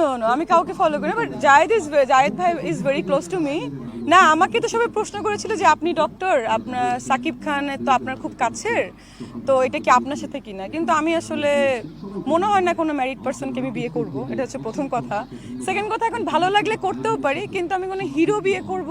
No no আমি কাউকে follow করি বাট জায়েদ ইজ জায়েদ ভাই is very close to me না, আমাকে তো সবাই প্রশ্ন করেছিল যে আপনি ডক্টর আপনার সাকিব খান তো আপনার খুব কাছের, তো এটা কি আপনার সাথে কিনা? কিন্তু আমি আসলে, মনে হয় না কোনো ম্যারিড পার্সনকে আমি বিয়ে করব, এটা হচ্ছে প্রথম কথা। সেকেন্ড কথা, এখন ভালো লাগলে করতেও পারি, কিন্তু আমি কোনো হিরো বিয়ে করব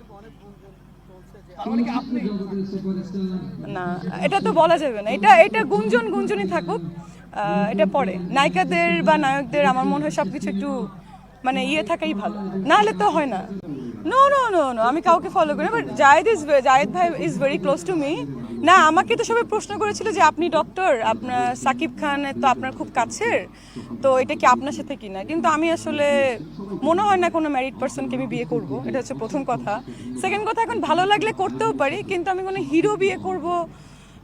না, এটা তো বলা যাবে না। এটা এটা গুঞ্জন গুঞ্জনই থাকুক এটা পরে নায়িকাদের বা নায়কদের আমার মনে হয় সবকিছু একটু মানে ইয়ে থাকাই ভালো। না হলে তো হয় না। নো নো নো নো আমি কাউকে ফলো করি বাট জায়েদ ইজ জায়েদ ভাই is very close to me না, আমাকে তো সবাই প্রশ্ন করেছিল যে আপনি ডক্টর আপনার সাকিব খান তো আপনার খুব কাছের, তো এটা কি আপনার সাথে কিনা? কিন্তু আমি আসলে মনে হয় না কোনো ম্যারিড পার্সনকে আমি বিয়ে করব, এটা হচ্ছে প্রথম কথা। সেকেন্ড কথা, এখন ভালো লাগলে করতেও পারি, কিন্তু আমি কোনো হিরো বিয়ে করব